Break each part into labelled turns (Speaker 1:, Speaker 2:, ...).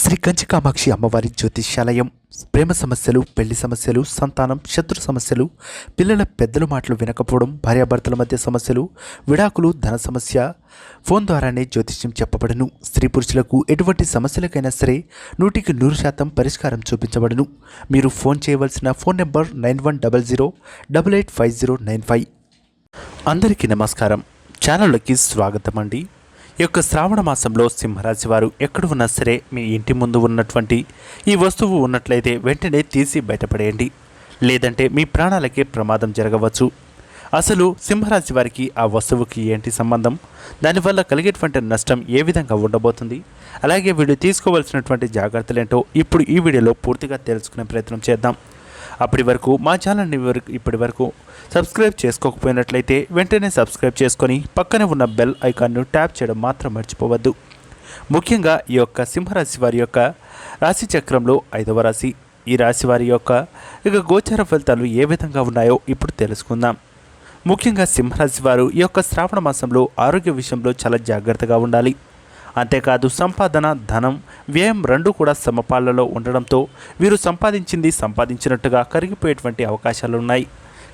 Speaker 1: శ్రీ కంచి కామాక్షి అమ్మవారి జ్యోతిష్యాలయం. ప్రేమ సమస్యలు పెళ్ళి సమస్యలు సంతానం శత్రు సమస్యలు పిల్లల పెద్దల మాటలు వినకపోవడం భార్యాభర్తల మధ్య సమస్యలు విడాకులు ధన సమస్య ఫోన్ ద్వారానే జ్యోతిష్యం చెప్పబడను. స్త్రీ పురుషులకు ఎటువంటి సమస్యలకైనా సరే నూటికి నూరు శాతం పరిష్కారం చూపించబడను. మీరు ఫోన్ చేయవలసిన phone number nine one double zero double eight five zero nine five. అందరికీ నమస్కారం. ఛానల్లోకి స్వాగతం అండి ఈ యొక్క శ్రావణ మాసంలో సింహరాశి వారు ఎక్కడ ఉన్నా సరే మీ ఇంటి ముందు ఉన్నటువంటి ఈ వస్తువు ఉన్నట్లయితే వెంటనే తీసి బయటపడేయండి. లేదంటే మీ ప్రాణాలకే ప్రమాదం జరగవచ్చు. అసలు సింహరాశి వారికి ఆ వస్తువుకి ఏంటి సంబంధం? దానివల్ల కలిగేటువంటి నష్టం ఏ విధంగా ఉండబోతుంది? అలాగే వీడు తీసుకోవాల్సినటువంటి జాగ్రత్తలేంటో ఇప్పుడు ఈ వీడియోలో పూర్తిగా తెలుసుకునే ప్రయత్నం చేద్దాం. అప్పటి వరకు మా ఛానల్ని ఇప్పటి వరకు సబ్స్క్రైబ్ చేసుకోకపోయినట్లయితే వెంటనే సబ్స్క్రైబ్ చేసుకొని పక్కనే ఉన్న బెల్ ఐకాన్ను ట్యాప్ చేయడం మాత్రం మర్చిపోవద్దు. ముఖ్యంగా ఈ యొక్క సింహరాశి వారి యొక్క రాశి చక్రంలో ఐదవ రాశి. ఈ రాశి వారి యొక్క ఇక గోచార ఫలితాలు ఏ విధంగా ఉన్నాయో ఇప్పుడు తెలుసుకుందాం. ముఖ్యంగా సింహరాశి వారు ఈ యొక్క శ్రావణ మాసంలో ఆరోగ్య విషయంలో చాలా జాగ్రత్తగా ఉండాలి. అంతేకాదు సంపాదన ధనం వ్యయం రెండు కూడా సమపాళ్ళలో ఉండడంతో వీరు సంపాదించింది సంపాదించినట్టుగా కరిగిపోయేటువంటి అవకాశాలు ఉన్నాయి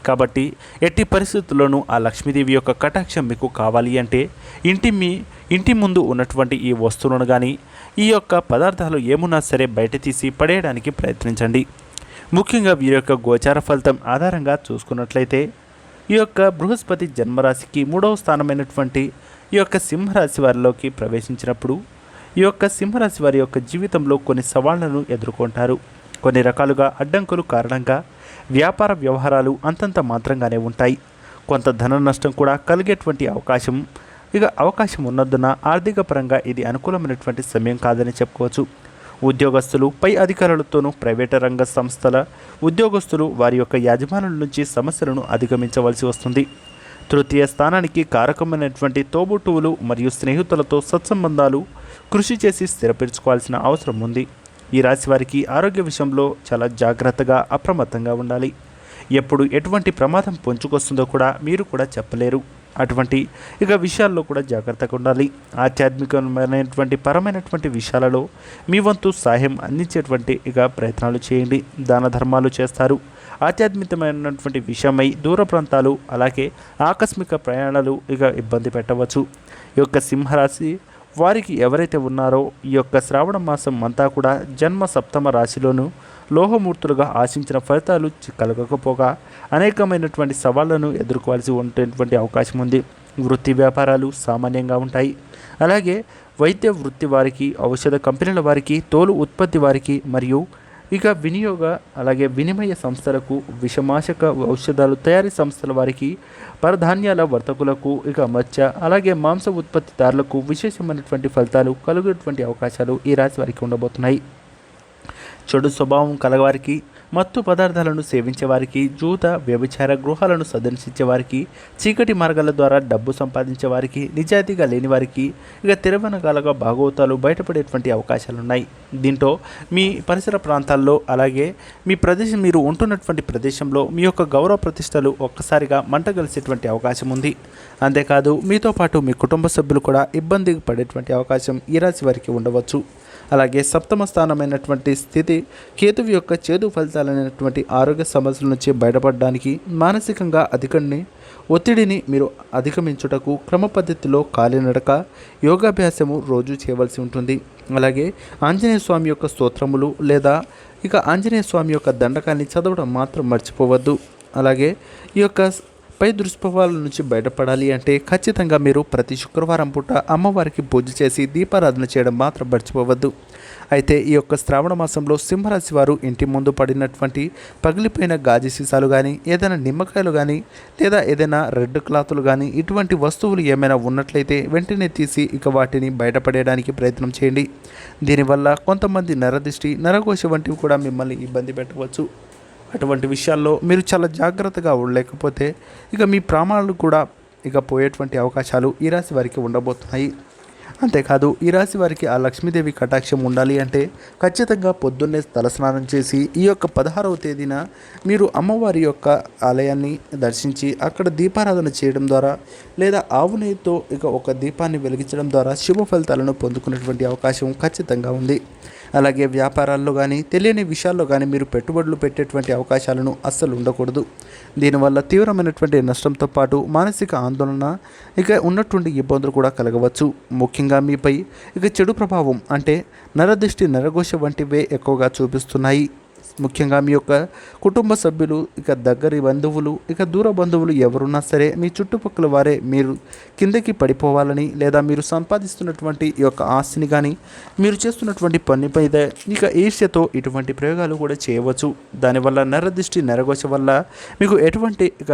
Speaker 1: కాబట్టి ఎట్టి పరిస్థితుల్లోనూ ఆ లక్ష్మీదేవి యొక్క కటాక్షం మీకు కావాలి అంటే ఇంటి మీ ఇంటి ముందు ఉన్నటువంటి ఈ వస్తువులను కానీ ఈ యొక్క పదార్థాలు ఏమున్నా సరే బయట తీసి పడేయడానికి ప్రయత్నించండి. ముఖ్యంగా వీరి యొక్క గోచార ఫలితం ఆధారంగా చూసుకున్నట్లయితే ఈ యొక్క బృహస్పతి జన్మరాశికి మూడవ స్థానమైనటువంటి ఈ యొక్క సింహరాశి వారిలోకి ప్రవేశించినప్పుడు ఈ యొక్క సింహరాశి వారి యొక్క జీవితంలో కొన్ని సవాళ్ళను ఎదుర్కొంటారు. కొన్ని రకాలుగా అడ్డంకులు కారణంగా వ్యాపార వ్యవహారాలు అంతంత మాత్రంగానే ఉంటాయి. కొంత ధన నష్టం కూడా కలిగేటువంటి అవకాశం. ఇక అవకాశం ఉన్నందున ఆర్థిక పరంగా ఇది అనుకూలమైనటువంటి సమయం కాదని చెప్పుకోవచ్చు. ఉద్యోగస్తులు పై అధికారులతోనూ ప్రైవేటు రంగ సంస్థల ఉద్యోగస్తులు వారి యొక్క యాజమానుల నుంచి సమస్యలను అధిగమించవలసి వస్తుంది. తృతీయ స్థానానికి కారకమైనటువంటి తోబుట్టువులు మరియు స్నేహితులతో సత్సంబంధాలు కృషి చేసి స్థిరపరచుకోవాల్సిన అవసరం ఉంది. ఈ రాశి వారికి ఆరోగ్య విషయంలో చాలా జాగ్రత్తగా అప్రమత్తంగా ఉండాలి. ఎప్పుడు ఎటువంటి ప్రమాదం పొంచుకొస్తుందో కూడా మీరు కూడా చెప్పలేరు. అటువంటి ఇక విషయాల్లో కూడా జాగ్రత్తగా ఉండాలి. ఆధ్యాత్మికమైనటువంటి పరమైనటువంటి విషయాలలో మీ వంతు సహాయం అందించేటువంటి ఇక ప్రయత్నాలు చేయండి. దాన ధర్మాలు చేస్తారు. ఆధ్యాత్మికమైనటువంటి విషయమై దూర ప్రాంతాలు అలాగే ఆకస్మిక ప్రయాణాలు ఇక ఇబ్బంది పెట్టవచ్చు. ఈ యొక్క సింహరాశి వారికి ఎవరైతే ఉన్నారో ఈ యొక్క శ్రావణ మాసం అంతా కూడా జన్మ సప్తమ రాశిలోనూ లోహమూర్తులుగా ఆశించిన ఫలితాలు కలగకపోగా అనేకమైనటువంటి సవాళ్ళను ఎదుర్కోవాల్సి ఉండేటువంటి అవకాశం ఉంది. వృత్తి వ్యాపారాలు సామాన్యంగా ఉంటాయి. అలాగే వైద్య వృత్తి వారికి ఔషధ కంపెనీల వారికి తోలు ఉత్పత్తి వారికి మరియు ఇక వినియోగ అలాగే వినిమయ సంస్థలకు విషమాశక ఔషధాలు తయారీ సంస్థల వారికి పరధాన్యాల వర్తకులకు ఇక మత్స్య అలాగే మాంస ఉత్పత్తిదారులకు విశేషమైనటువంటి ఫలితాలు కలిగేటువంటి అవకాశాలు ఈ రాశి వారికి ఉండబోతున్నాయి. చెడు స్వభావం కలవారికి మత్తు పదార్థాలను సేవించే వారికి జూత వ్యభిచార గృహాలను సందర్శించేవారికి చీకటి మార్గాల ద్వారా డబ్బు సంపాదించే వారికి నిజాయితీగా లేని వారికి ఇక తిరవనగాలుగా భాగవతాలు బయటపడేటువంటి అవకాశాలు ఉన్నాయి దీంతో మీ పరిసర ప్రాంతాల్లో అలాగే మీ ప్రదేశం మీరు ఉంటున్నటువంటి ప్రదేశంలో మీ యొక్క గౌరవ ప్రతిష్టలు ఒక్కసారిగా మంటగలిసేటువంటి అవకాశం ఉంది. అంతేకాదు మీతో పాటు మీ కుటుంబ సభ్యులు కూడా ఇబ్బంది పడేటువంటి అవకాశం ఈ రాశి వారికి ఉండవచ్చు. అలాగే సప్తమ స్థానమైనటువంటి స్థితి కేతువు యొక్క చేదు ఫలితాలైనటువంటి ఆరోగ్య సమస్యల నుంచి బయటపడడానికి మానసికంగా అధికాన్ని ఒత్తిడిని మీరు అధిగమించుటకు క్రమ పద్ధతిలో కాలినడక యోగాభ్యాసము రోజు చేయవలసి ఉంటుంది. అలాగే ఆంజనేయ స్వామి యొక్క స్తోత్రములు లేదా ఇక ఆంజనేయ స్వామి యొక్క దండకాన్ని చదవడం మాత్రం మర్చిపోవద్దు. అలాగే ఈ యొక్క పై దుష్ప్రభావాల నుంచి బయటపడాలి అంటే ఖచ్చితంగా మీరు ప్రతి శుక్రవారం పూట అమ్మవారికి పూజ చేసి దీపారాధన చేయడం మాత్రం మర్చిపోవద్దు. అయితే ఈ యొక్క శ్రావణ మాసంలో సింహరాశి వారు ఇంటి ముందు పడినటువంటి పగిలిపోయిన గాజు సీసాలు కానీ ఏదైనా నిమ్మకాయలు కానీ లేదా ఏదైనా రెడ్ క్లాతులు కానీ ఇటువంటి వస్తువులు ఏమైనా ఉన్నట్లయితే వెంటనే తీసి ఇక వాటిని బయటపడేయడానికి ప్రయత్నం చేయండి. దీనివల్ల కొంతమంది నరదిష్టి నరఘోష వంటివి కూడా మిమ్మల్ని ఇబ్బంది పెట్టవచ్చు. అటువంటి విషయాల్లో మీరు చాలా జాగ్రత్తగా ఉండలేకపోతే ఇక మీ ప్రాణాలు కూడా ఇక పోయేటువంటి అవకాశాలు ఈ రాశి వారికి ఉండబోతున్నాయి. అంతేకాదు ఈ రాశి వారికి ఆ లక్ష్మీదేవి కటాక్షం ఉండాలి అంటే ఖచ్చితంగా పొద్దున్నే తలస్నానం చేసి ఈ యొక్క పదహారవ తేదీన మీరు అమ్మవారి యొక్క ఆలయాన్ని దర్శించి అక్కడ దీపారాధన చేయడం ద్వారా లేదా ఆవు నెయ్యితో ఇక ఒక దీపాన్ని వెలిగించడం ద్వారా శుభ ఫలితాలను పొందుకునేటువంటి అవకాశం ఖచ్చితంగా ఉంది. అలాగే వ్యాపారాల్లో కానీ తెలియని విషయాల్లో కానీ మీరు పెట్టుబడులు పెట్టేటువంటి అవకాశాలను అస్సలు ఉండకూడదు. దీనివల్ల తీవ్రమైనటువంటి నష్టంతో పాటు మానసిక ఆందోళన ఇక ఉన్నటువంటి ఇబ్బందులు కూడా కలగవచ్చు. ముఖ్యంగా మీపై ఇక చెడు ప్రభావం అంటే నరదృష్టి నరఘోష వంటివే ఎక్కువగా చూపిస్తున్నాయి. ముఖ్యంగా మీ యొక్క కుటుంబ సభ్యులు ఇక దగ్గరి బంధువులు ఇక దూర బంధువులు ఎవరున్నా సరే మీ చుట్టుపక్కల వారే మీరు కిందకి పడిపోవాలని లేదా మీరు సంపాదిస్తున్నటువంటి ఈ యొక్క ఆస్తిని కానీ మీరు చేస్తున్నటువంటి పని మీద ఇక ఈర్ష్యతో ఇటువంటి ప్రయోగాలు కూడా చేయవచ్చు. దానివల్ల నరదృష్టి నరగోచ వల్ల మీకు ఎటువంటి ఇక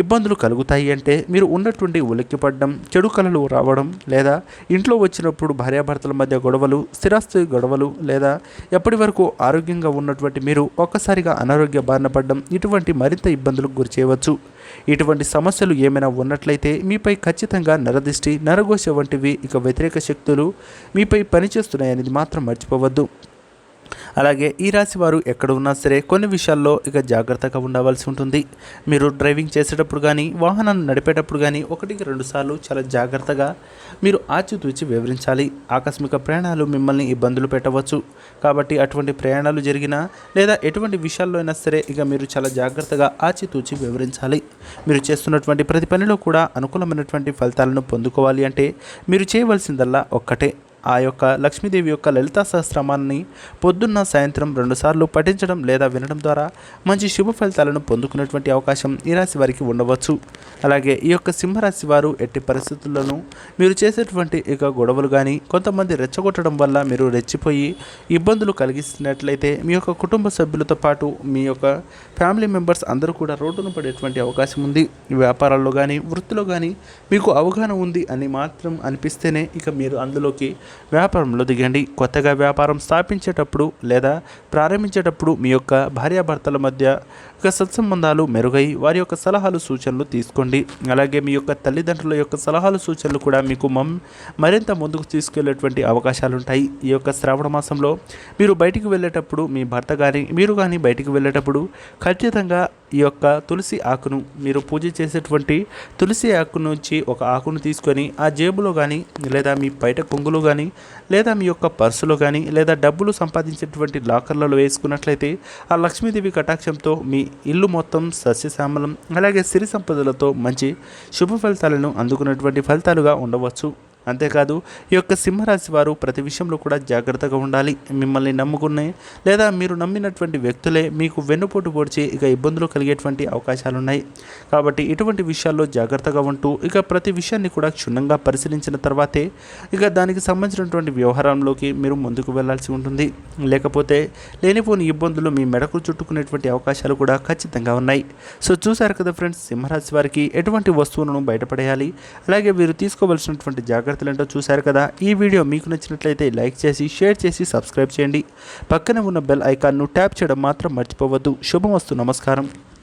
Speaker 1: ఇబ్బందులు కలుగుతాయి అంటే మీరు ఉన్నటువంటి ఉలిక్కిపడడం చెడు కళలు రావడం లేదా ఇంట్లో వచ్చినప్పుడు భార్యాభర్తల మధ్య గొడవలు స్థిరాస్తి గొడవలు లేదా ఎప్పటి వరకు ఆరోగ్యంగా ఉన్నటువంటి మీరు ఒక్కసారిగా అనారోగ్య బారిన పడడం ఇటువంటి మరింత ఇబ్బందులకు గురి చేయవచ్చు. ఇటువంటి సమస్యలు ఏమైనా ఉన్నట్లయితే మీపై ఖచ్చితంగా నరదిష్టి నరఘోష వంటివి ఇక వ్యతిరేక శక్తులు మీపై పనిచేస్తున్నాయనేది మాత్రం మర్చిపోవద్దు. అలాగే ఈ రాశి వారు ఎక్కడ ఉన్నా సరే కొన్ని విషయాల్లో ఇక జాగ్రత్తగా ఉండవలసి ఉంటుంది. మీరు డ్రైవింగ్ చేసేటప్పుడు కానీ వాహనాన్ని నడిపేటప్పుడు కానీ ఒకటికి రెండు సార్లు చాలా జాగ్రత్తగా మీరు ఆచితూచి వివరించాలి. ఆకస్మిక ప్రయాణాలు మిమ్మల్ని ఇబ్బందులు పెట్టవచ్చు. కాబట్టి అటువంటి ప్రయాణాలు జరిగినా లేదా ఎటువంటి విషయాల్లో అయినా సరే ఇక మీరు చాలా జాగ్రత్తగా ఆచితూచి వివరించాలి. మీరు చేస్తున్నటువంటి ప్రతి పనిలో కూడా అనుకూలమైనటువంటి ఫలితాలను పొందుకోవాలి అంటే మీరు చేయవలసిందల్లా ఒక్కటే. ఆ యొక్క లక్ష్మీదేవి యొక్క లలితా సహస్రమాన్ని పొద్దున్న సాయంత్రం రెండుసార్లు పఠించడం లేదా వినడం ద్వారా మంచి శుభ ఫలితాలను పొందుకునేటువంటి అవకాశం ఈ రాశి వారికి ఉండవచ్చు. అలాగే ఈ యొక్క సింహరాశి వారు ఎట్టి పరిస్థితుల్లోనూ మీరు చేసేటువంటి ఇక గొడవలు కానీ కొంతమంది రెచ్చగొట్టడం వల్ల మీరు రెచ్చిపోయి ఇబ్బందులు కలిగిస్తున్నట్లయితే మీ యొక్క కుటుంబ సభ్యులతో పాటు మీ యొక్క ఫ్యామిలీ మెంబర్స్ అందరూ కూడా రోడ్డును పడేటువంటి అవకాశం ఉంది. వ్యాపారాల్లో కానీ వృత్తిలో కానీ మీకు అవగాహన ఉంది అని మాత్రం అనిపిస్తేనే ఇక మీరు అందులోకి వ్యాపారంలో దిగండి. కొత్తగా వ్యాపారం స్థాపించేటప్పుడు లేదా ప్రారంభించేటప్పుడు మీ యొక్క భార్యాభర్తల మధ్య ఒక సత్సంబంధాలు మెరుగై వారి యొక్క సలహాలు సూచనలు తీసుకోండి. అలాగే మీ యొక్క తల్లిదండ్రుల యొక్క సలహాలు సూచనలు కూడా మీకు మమ్ మరింత ముందుకు తీసుకెళ్ళేటువంటి అవకాశాలు ఉంటాయి ఈ యొక్క శ్రావణ మాసంలో మీరు బయటికి వెళ్ళేటప్పుడు మీ భర్త కానీ మీరు కానీ బయటికి వెళ్ళేటప్పుడు ఖచ్చితంగా ఈ యొక్క తులసి ఆకును మీరు పూజ చేసేటువంటి తులసి ఆకు నుంచి ఒక ఆకును తీసుకొని ఆ జేబులో కానీ లేదా మీ బయట కొంగులో కానీ లేదా మీ యొక్క పర్సులో కానీ లేదా డబ్బులు సంపాదించేటువంటి లాకర్లలో వేసుకున్నట్లయితే ఆ లక్ష్మీదేవి కటాక్షంతో మీ ఇల్లు మొత్తం సస్యశ్యామలం అలాగే సిరి సంపదలతో మంచి శుభ ఫలితాలను అందుకున్నటువంటి ఫలితాలుగా ఉండవచ్చు. అంతేకాదు ఈ యొక్క సింహరాశి వారు ప్రతి విషయంలో కూడా జాగ్రత్తగా ఉండాలి. మిమ్మల్ని నమ్ముకునే లేదా మీరు నమ్మినటువంటి వ్యక్తులే మీకు వెన్నుపోటు పొడిచి ఇక ఇబ్బందులు కలిగేటువంటి అవకాశాలు ఉన్నాయి కాబట్టి ఇటువంటి విషయాల్లో జాగ్రత్తగా ఉంటూ ఇక ప్రతి విషయాన్ని కూడా క్షుణ్ణంగా పరిశీలించిన తర్వాతే ఇక దానికి సంబంధించినటువంటి వ్యవహారంలోకి మీరు ముందుకు వెళ్ళాల్సి ఉంటుంది. లేకపోతే లేనిపోని ఇబ్బందులు మీ మెడకు చుట్టుకునేటువంటి అవకాశాలు కూడా ఖచ్చితంగా ఉన్నాయి. సో చూసారు కదా ఫ్రెండ్స్ సింహరాశి వారికి ఎటువంటి వస్తువులను బయటపడేయాలి? అలాగే వీరు తీసుకోవాల్సినటువంటి జాగ్రత్తలు ఏంటో చూశారు కదా. ఈ వీడియో మీకు నచ్చినట్లయితే లైక్ చేసి షేర్ చేసి సబ్స్క్రైబ్ చేయండి. పక్కనే ఉన్న బెల్ ఐకాన్ను ట్యాప్ చేయడం మాత్రం మర్చిపోవద్దు. శుభమస్తు. నమస్కారం.